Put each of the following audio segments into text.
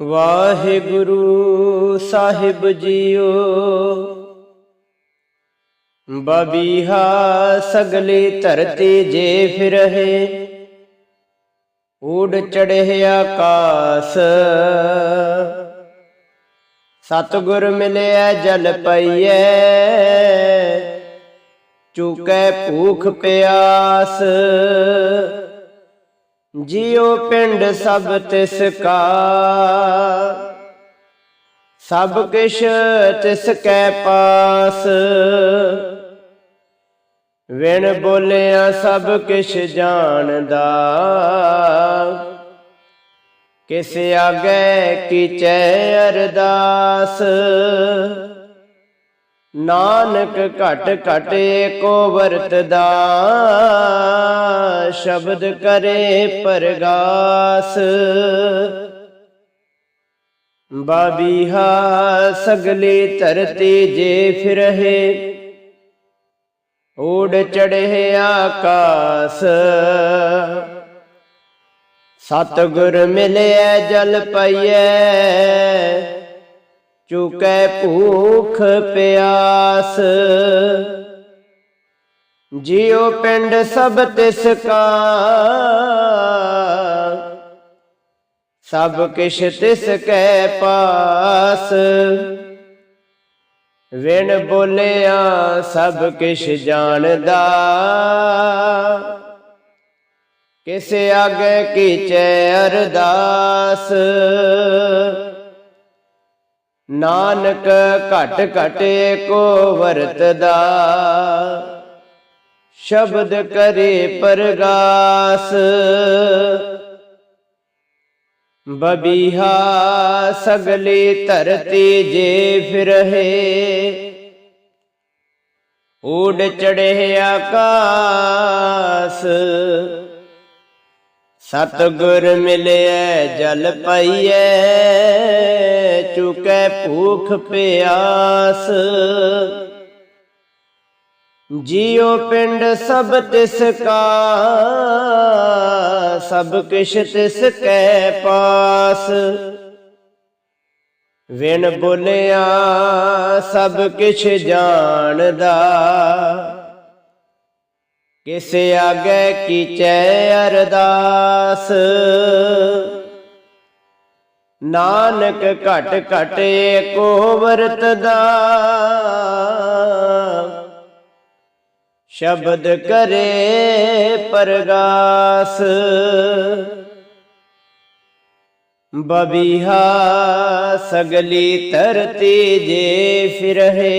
ਵਾਹਿਗੁਰੂ ਸਾਹਿਬ JIO. ਬਬੀਹਾ ਸਗਲੀ ਧਰਤੀ ਜੇ ਫਿਰਹਿ ਊੜ ਚੜ੍ਹਿ ਆਕਾਸ। ਸਤਿਗੁਰ ਮਿਲਿਆ ਜਲ ਪਈਐ, ਚੁਕੈ ਭੂਖ ਪਿਆਸ। ਜਿਉ ਪਿੰਡ ਸਭ ਤਿਸ ਕਾ। ਸਭ ਕਿਛ ਤਿਸ ਕੈ ਪਾਸ। ਵਿਣ ਬੋਲਿਆ ਸਭ ਕਿਛ ਜਾਣਦਾ। ਕਿਸ ਆਗੇ ਕੀਚੈ ਅਰਦਾਸ। ਨਾਨਕ ਘਟ ਘਟ ਏਕੋ ਵਰਤਦਾ ਸ਼ਬਦ ਕਰੇ ਪਰਗਾਸ। ਬਾਬੀਹਾ ਸਗਲੀ ਧਰਤੀ ਜੇ ਫਿਰਹਿ ਊੜ ਚੜ੍ਹੇ ਆਕਾਸ। ਸਤਿਗੁਰ ਮਿਲਿਆ ਜਲ ਪਈਐ ਚੁਕੈ ਭੂਖ ਪਿਆਸ। ਜਿਉ ਪਿੰਡ ਸਭ ਤਿਸ ਕਾ। ਸਭ ਕਿਛ ਤਿਸ ਕੈ ਪਾਸ। ਵਿਣ ਬੋਲਿਆ, ਸਭ ਕਿਛ ਜਾਣਦਾ। ਕਿਸ ਆਗੇ ਕੀਚੈ ਅਰਦਾਸ। ਨਾਨਕ ਘਟ ਘਟ ਕੋ ਵਰਤਦਾ। ਸ਼ਬਦ ਕਰੇ ਪਰਗਾਸ। ਬਬੀਹਾ ਸਗਲੀ ਧਰਤੀ ਜੇ ਫਿਰਹਿ ਊੜ ਚੜ੍ਹੇ ਆਕਾਸ। ਸਤਿਗੁਰ ਮਿਲਿਆ ਜਲ ਪਈਐ। ਚੁਕੈ ਭੂਖ ਪਿਆਸ। ਜਿਉ ਪਿੰਡ ਸਭ ਤਿਸ ਕਾ, ਸਭ ਕਿਛ ਤਿਸ ਕੈ ਪਾਸ। ਵਿਣ ਬੋਲਿਆ ਸਭ ਕਿਛ ਜਾਣਦਾ। ਕਿਸ ਆਗੇ ਕੀਚੈ ਅਰਦਾਸ। ਨਾਨਕ ਘਟ ਘਟ ਏਕੋ ਵਰਤਦਾ। ਸ਼ਬਦ ਕਰੇ ਪਰਗਾਸ। ਬਬੀਹਾ ਸਗਲੀ ਧਰਤੀ ਜੇ ਫਿਰਹੇ।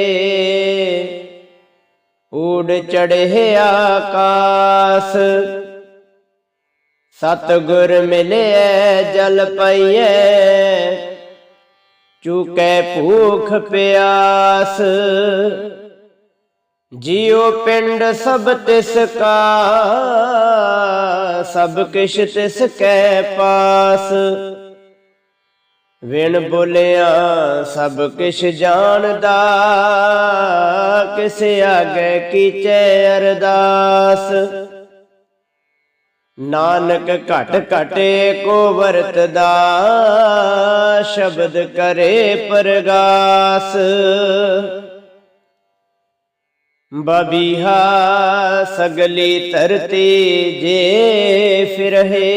ਊੜ ਚੜ੍ਹਿਆ ਆਕਾਸ। ਸਤਿਗੁਰ ਮਿਲਿਆ ਜਲ ਪਈਐ। ਚੁਕੈ ਭੂਖ ਪਿਆਸ। ਜਿਉ ਪਿੰਡ ਸਭ ਤਿਸ ਕਾ, ਸਭ ਕਿਛ ਤਿਸ ਕੈ ਪਾਸ। ਵਿਣ ਬੋਲਿਆ, ਸਭ ਕਿਛ ਜਾਣਦਾ, ਕਿਸ ਆਗੇ ਕੀਚੈ ਅਰਦਾਸ। ਨਾਨਕ ਘਟ ਘਟੇ ਕੋ ਵਰਤਦਾ ਸ਼ਬਦ ਕਰੇ ਪਰਗਾਸ। ਬਬੀਹਾ ਸਗਲੀ ਧਰਤੀ ਜੇ ਫਿਰਹੇ,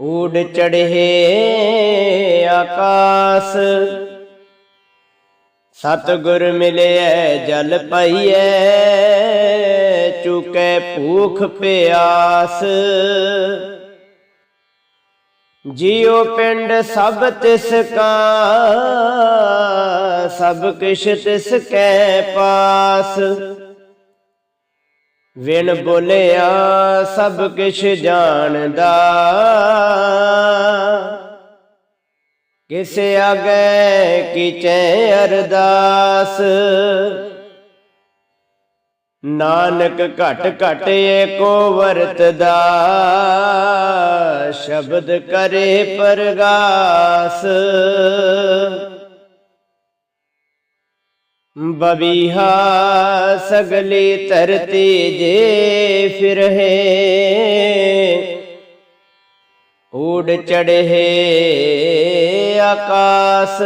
ਊੜ ਚੜ੍ਹੇ ਆਕਾਸ। ਸਤਿਗੁਰ ਮਿਲਿਆ ਜਲ ਪਈਐ ਚੁਕੈ ਭੂਖ ਪਿਆਸ। ਜਿਉ ਪਿੰਡ ਸਭ ਤਿਸ ਕਾ, ਸਭ ਕਿਛ ਤਿਸ ਕੈ ਪਾਸ। ਵਿਣ ਬੋਲਿਆ, ਸਭ ਕਿਛ ਜਾਣਦਾ। ਕਿਸ ਆਗੇ ਕੀਚੈ ਅਰਦਾਸ। ਨਾਨਕ ਘਟ ਘਟ ਏਕੋ ਵਰਤਦਾ, ਸ਼ਬਦ ਕਰੇ ਪਰਗਾਸ। ਬਬੀਹਾ ਸਗਲੀ ਧਰਤੀ ਜੇ ਫਿਰਹੇ, ਊੜ ਚੜ੍ਹੇ ਆਕਾਸ।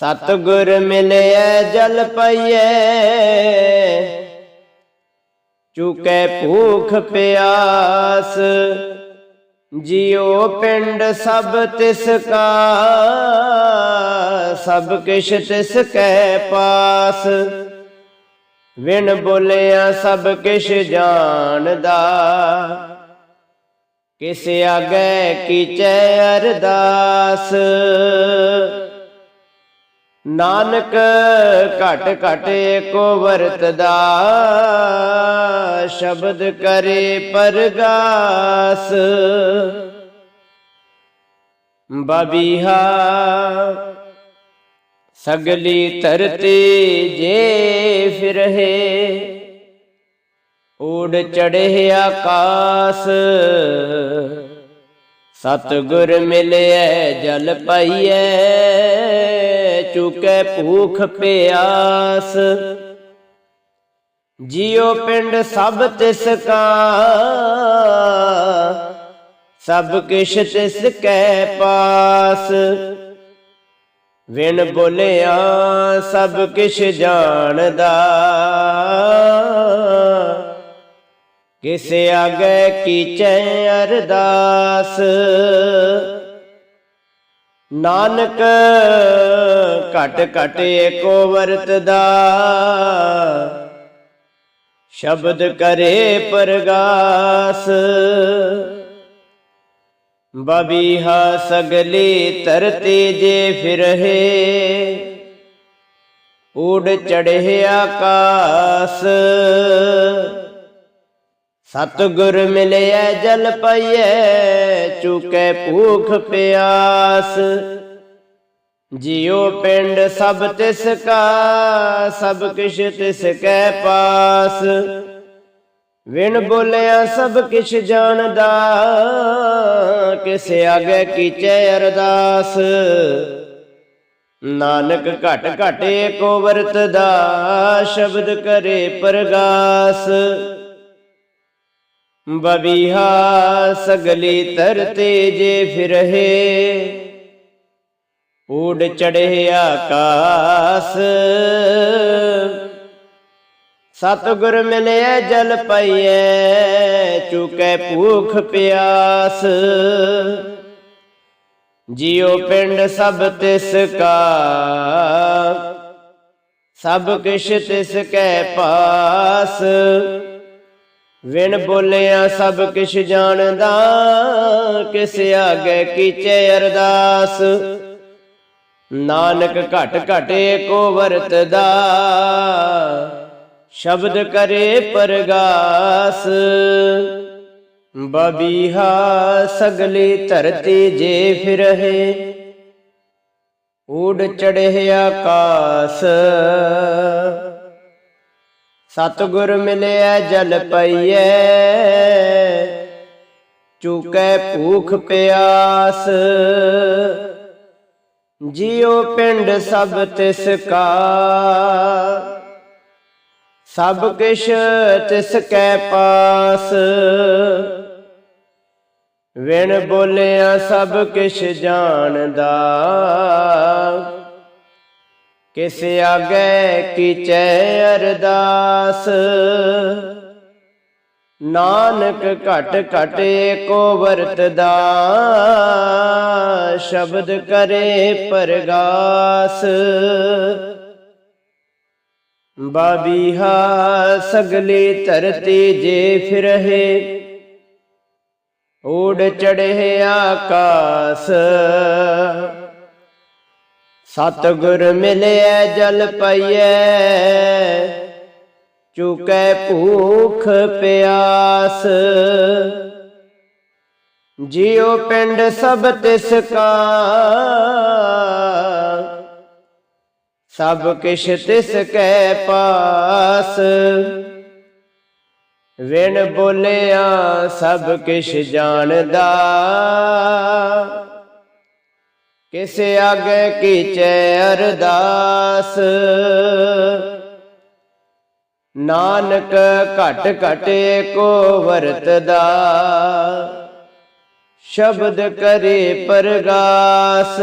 ਸਤਿਗੁਰ ਮਿਲਿਆ ਜਲ ਪਈਐ। ਚੁਕੈ ਭੂਖ ਪਿਆਸ, ਜਿਉ ਪਿੰਡ ਸਭ ਤਿਸ ਕਾ। ਸਭ ਕਿਛ ਤਿਸ ਕੈ ਪਾਸ, ਵਿਣ ਬੋਲਿਆ ਸਭ ਕਿਛ ਜਾਣਦਾ। ਕਿਸ ਆਗੇ ਕੀਚੈ ਅਰਦਾਸ ਨਾਨਕ ਘਟ ਘਟ ਏਕੋ ਵਰਤਦਾ ਸ਼ਬਦ ਕਰੇ ਪਰਗਾਸ। ਬਬੀਹਾ ਸਗਲੀ ਧਰਤੀ ਜੇ ਫਿਰਹੇ, ਊੜ ਚੜ੍ਹੇ ਆਕਾਸ। ਸਤਿਗੁਰ ਮਿਲਿਆ ਜਲ ਪਈਐ ਚੁਕੈ ਭੂਖ ਪਿਆਸ। ਜਿਉ ਪਿੰਡ ਸਭ ਤਿਸ ਕਾ, ਸਭ ਕਿਛ ਤਿਸ ਕੈ ਪਾਸ। ਵਿਣ ਬੋਲਿਆ, ਸਭ ਕਿਛ ਜਾਣਦਾ। ਕਿਸੇ ਆਗੇ ਕੀਚੈ ਅਰਦਾਸ। ਨਾਨਕ ਘਟ ਘਟ ਏਕੋ ਵਰਤਦਾ। ਸ਼ਬਦ ਕਰੇ ਪਰਗਾਸ। ਬਬੀਹਾ ਸਗਲੀ ਧਰਤੀ ਜੇ ਫਿਰਹੇ ਊੜ ਚੜ੍ਹੇ ਆਕਾਸ। ਸਤਿਗੁਰ ਮਿਲਿਆ ਜਲ ਪਈਐ, ਚੁਕੈ ਭੂਖ ਪਿਆਸ। ਜਿਉ ਪਿੰਡ ਸਭ ਤਿਸ ਕਾ, ਸਭ ਕਿਛ ਤਿਸ ਕੈ ਪਾਸ। ਵਿਣ ਬੋਲਿਆ ਸਭ ਕਿਛ ਜਾਣਦਾ, ਕਿਸ ਆਗੇ ਕੀਚੈ ਅਰਦਾਸ। ਨਾਨਕ ਘਟ ਘਟ ਏਕੋ ਵਰਤਦਾ ਸ਼ਬਦ ਕਰੇ ਪਰਗਾਸ। ਬਬੀਹਾ ਸਗਲੀ ਧਰਤੀ ਜੇ ਫਿਰਹੇ ਊੜ ਚੜ੍ਹੇ ਆਕਾਸ। ਸਤਿਗੁਰ ਮਿਲਿਆ ਜਲ ਪਈਐ, ਚੁਕੈ ਭੂਖ ਪਿਆਸ। ਜਿਉ ਪਿੰਡ ਸਭ ਤਿਸ ਕਾ, ਸਭ ਕਿਛ ਤਿਸ ਕੈ ਪਾਸ। ਵਿਣ ਬੋਲਿਆ, ਸਭ ਕਿਛ ਜਾਣਦਾ, ਕਿਸ ਆਗੇ ਕੀਚੇ ਅਰਦਾਸ। ਨਾਨਕ ਘਟ ਘਟ ਏਕੋ ਵਰਤਦਾ ਸ਼ਬਦ ਕਰੇ ਪਰਗਾਸ। ਬਬੀਹਾ ਸਗਲੀ ਧਰਤੀ ਜੇ ਫਿਰਹੇ ਊੜ ਚੜ੍ਹੇ ਆਕਾਸ। ਸਤਿਗੁਰ ਮਿਲਿਆ ਜਲ ਪਈਐ। ਚੁਕੈ ਭੂਖ ਪਿਆਸ। ਜਿਉ ਪਿੰਡ ਸਭ ਤਿਸ ਕਾ। ਸਭ ਕਿਛ ਤਿਸ ਕੈ ਪਾਸ। ਵਿਣ ਬੋਲਿਆ ਸਭ ਕਿਛ ਜਾਣਦਾ। ਕਿਸ ਆਗੇ ਕੀਚੈ ਅਰਦਾਸ। ਨਾਨਕ ਘਟ ਘਟ ਏਕੋ ਵਰਤਦਾ ਸ਼ਬਦ ਕਰੇ ਪਰਗਾਸ। ਬਾਬੀਹਾ ਸਗਲੀ ਧਰਤੀ ਜੇ ਫਿਰਹੇ ਊੜ ਚੜ੍ਹੇ ਆਕਾਸ। ਸਤਿਗੁਰ ਮਿਲਿਆ ਜਲ ਪਈਐ ਚੁਕੈ ਭੂਖ ਪਿਆਸ। ਜਿਉ ਪਿੰਡ ਸਭ ਤਿਸ ਕਾ। ਸਭ ਕਿਛ ਤਿਸ ਕੈ ਪਾਸ। ਵਿਣ ਬੋਲਿਆ, ਸਭ ਕਿਛ ਜਾਣਦਾ। ਕਿਸ ਆਗੇ ਕੀਚੈ ਅਰਦਾਸ। ਨਾਨਕ ਘਟ ਘਟ ਕੋ ਵਰਤਦਾ। ਸ਼ਬਦ ਕਰੇ ਪਰਗਾਸ।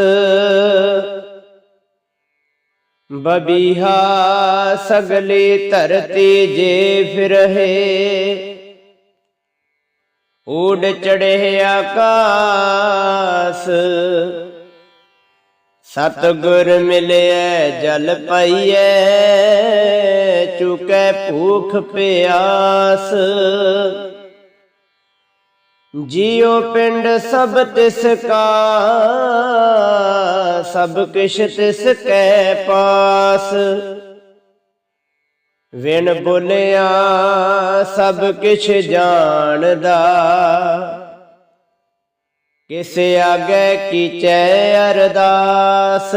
ਬਬੀਹਾ ਸਗਲੀ ਧਰਤੀ ਜੇ ਫਿਰਹੇ। ਊੜ ਚੜੇ ਆਕਾਸ। ਸਤਗੁਰ ਮਿਲਿਐ, ਜਲ ਪਈਐ, ਚੁਕੈ ਭੂਖ ਪਿਆਸ। ਜਿਉ ਪਿੰਡ ਸਭ ਤਿਸ ਕਾ, ਸਭ ਕਿਛ ਤਿਸ ਕੈ ਪਾਸ। ਵਿਣ ਬੋਲਿਆ, ਸਭ ਕਿਛ ਜਾਣਦਾ। ਕਿਸ ਆਗੇ ਕੀਚੈ ਅਰਦਾਸ?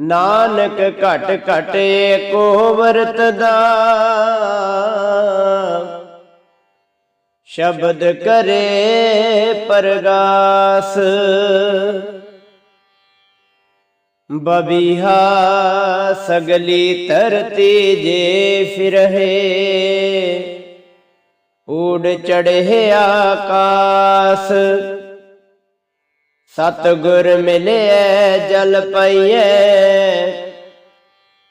ਨਾਨਕ ਘਟ ਘਟ ਏਕੋ ਵਰਤਦਾ ਸ਼ਬਦ ਕਰੇ ਪਰਗਾਸ। ਬਬੀਹਾ ਸਗਲੀ ਧਰਤੀ ਜੇ ਫਿਰਹੇ। ਊੜ ਚੜ੍ਹੇ ਆਕਾਸ। ਸਤਗੁਰ ਮਿਲਿਐ, ਜਲ ਪਈਐ,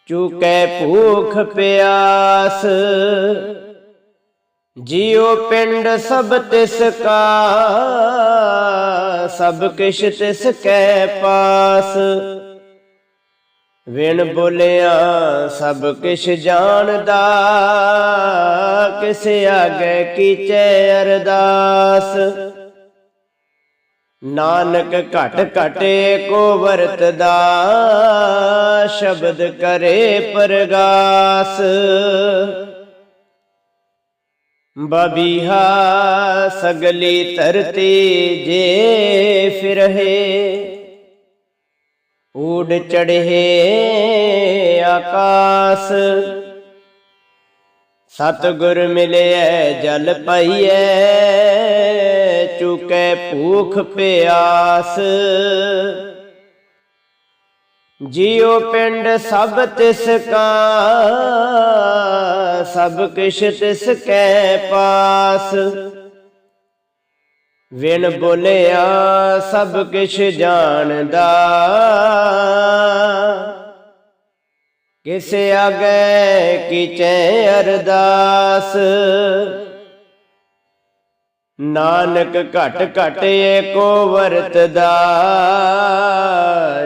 ਚੁਕੈ ਭੂਖ ਪਿਆਸ। ਜਿਉ ਪਿੰਡ ਸਭ ਤਿਸ ਕਾ, ਸਭ ਕਿਛ ਤਿਸ ਕੈ ਪਾਸ। ਵਿਣ ਬੋਲਿਆ, ਸਭ ਕਿਛ ਜਾਣਦਾ, ਕਿਸ ਆਗੇ ਕੀਚੈ ਅਰਦਾਸ। ਨਾਨਕ ਘਟ ਘਟੇ ਕੋ ਵਰਤਦਾ, ਸ਼ਬਦ ਕਰੇ ਪਰਗਾਸ। ਬਬੀਹਾ, ਸਗਲੀ ਧਰਤੀ ਜੇ ਫਿਰਹੇ ਊੜ ਚੜ੍ਹੇ ਆਕਾਸ। ਸਤਗੁਰ ਮਿਲਿਐ, ਜਲ ਪਈਐ, ਚੁਕੈ ਭੂਖ ਪਿਆਸ। ਜਿਉ ਪਿੰਡ ਸਭ ਤਿਸ ਕਾ, ਸਭ ਕਿਛ ਤਿਸ ਕੈ ਪਾਸ। ਵਿਣ ਬੋਲਿਆ, ਸਭ ਕਿਛ ਜਾਣਦਾ। ਕਿਸ ਆਗੇ ਕੀਚੈ ਅਰਦਾਸ। ਨਾਨਕ ਘਟ ਘਟ ਏਕੋ ਵਰਤਦਾ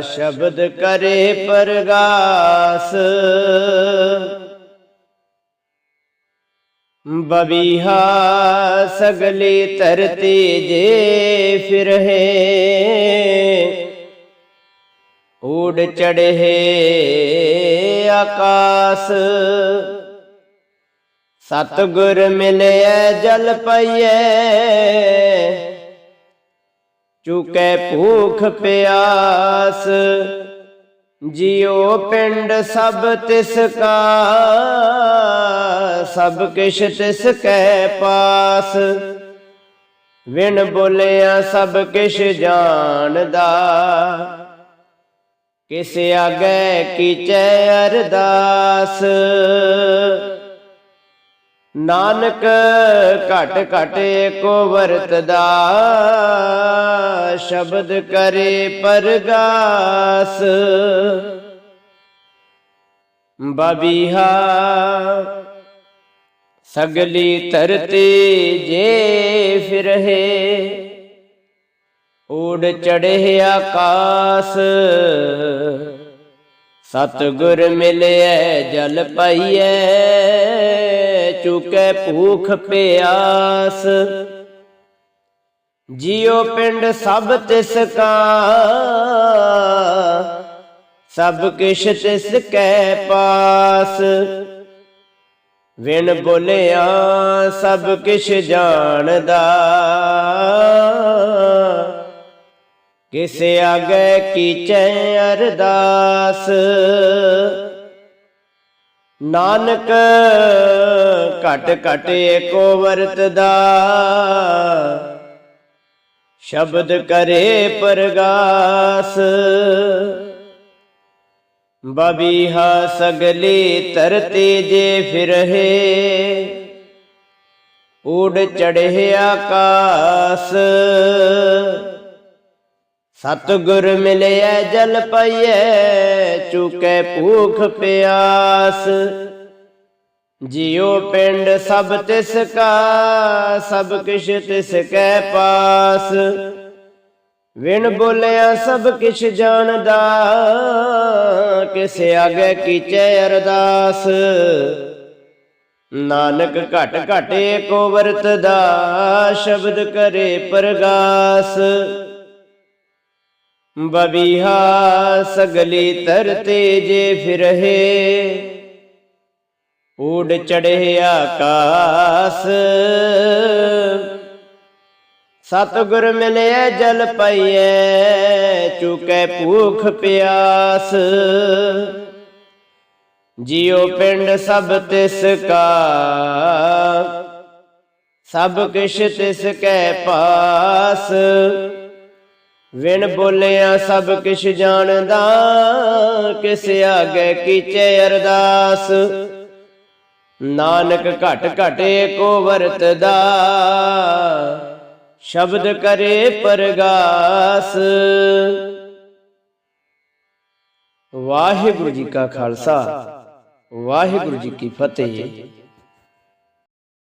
ਸ਼ਬਦ ਕਰੇ ਪਰਗਾਸ। ਬਬੀਹਾ ਸਗਲੀ ਧਰਤੀ ਜੇ ਫਿਰਹੇ। ਊੜ ਚੜ੍ਹੇ ਆਕਾਸ। ਸਤਗੁਰ ਮਿਲਿਐ, ਜਲ ਪਈਐ। ਚੁਕੈ ਭੂਖ ਪਿਆਸ। ਜਿਉ ਪਿੰਡ ਸਭ ਤਿਸ ਕਾ, ਸਭ ਕਿਛ ਤਿਸ ਕੈ ਪਾਸ। ਵਿਣ ਬੋਲਿਆ ਸਭ ਕਿਛ ਜਾਣਦਾ, ਕਿਸ ਆਗੇ ਕੀਚੈ ਅਰਦਾਸ। ਨਾਨਕ ਘਟ ਘਟ ਏਕੋ ਵਰਤਦਾ, ਸ਼ਬਦ ਕਰੇ ਪਰਗਾਸ। ਬਬੀਹਾ, ਸਗਲੀ ਧਰਤੀ ਜੇ ਫਿਰਹੇ, ਊੜ ਚੜ੍ਹੇ ਆਕਾਸ। ਸਤਗੁਰ ਮਿਲਿਆ ਜਲ ਪਈਐ ਚੁਕੈ ਭੂਖ ਪਿਆਸ। ਜਿਉ ਪਿੰਡ ਸਭ ਤਿਸ ਕਾ, ਸਭ ਕਿਛ ਤਿਸ ਕੈ ਪਾਸ। ਵਿਣ ਬੋਲਿਆ ਸਭ ਕਿਛ ਜਾਣਦਾ। ਕਿਸ ਆਗੇ ਕੀਚੈ ਅਰਦਾਸ। ਨਾਨਕ ਘਟ ਘਟ ਏਕੋ ਵਰਤਦਾ। ਸ਼ਬਦ ਕਰੇ ਪਰਗਾਸ। ਬਬੀਹਾ ਸਗਲੀ ਧਰਤੀ ਜੇ ਫਿਰਹੇ ਊੜ ਚੜ੍ਹੇ ਆਕਾਸ। ਸਤਿਗੁਰ ਮਿਲਿਆ ਜਲ ਪਈਐ, ਚੁਕੈ ਭੂਖ ਪਿਆਸ। ਜਿਉ ਪਿੰਡ ਸਭ ਤਿਸ ਕਾ, ਸਭ ਕਿਛ ਤਿਸ ਕੈ ਪਾਸ। ਵਿਣ ਬੋਲਿਆ ਸਭ ਕਿਛ ਜਾਣਦਾ, ਕਿਸ ਆਗੇ ਕੀਚੈ ਅਰਦਾਸ। ਨਾਨਕ ਘਟ ਘਟੇ ਕੋ ਵਰਤਦਾ ਸ਼ਬਦ ਕਰੇ ਪ੍ਰਗਾਸ। ਬਬੀਹਾ ਸਗਲੀ ਤਰਤੇ ਜੇ ਫਿਰਹੇ ਊੜ ਚੜੇ ਆਕਾਸ। ਸਤਿਗੁਰ ਮਿਲਿਆ ਜਲ ਪਈਐ, ਚੁਕੈ ਭੂਖ ਪਿਆਸ। ਜਿਉ ਪਿੰਡ ਸਭ ਤਿਸ ਕਾ, ਸਭ ਕਿਛ ਤਿਸ ਕੈ ਪਾਸ। ਵਿਣ ਬੋਲਿਆ, ਸਭ ਕਿਛ ਜਾਣਦਾ, ਕਿਸ ਆਗੇ ਕੀਚੇ ਅਰਦਾਸ। ਨਾਨਕ ਘਟ ਘਟੇ ਕੋ ਵਰਤਦਾ। ਸ਼ਬਦ ਕਰੇ ਪਰਗਾਸ। ਵਾਹਿਗੁਰੂ ਜੀ ਕਾ ਖਾਲਸਾ, ਵਾਹਿਗੁਰੂ ਜੀ ਕੀ ਫਤਿਹ।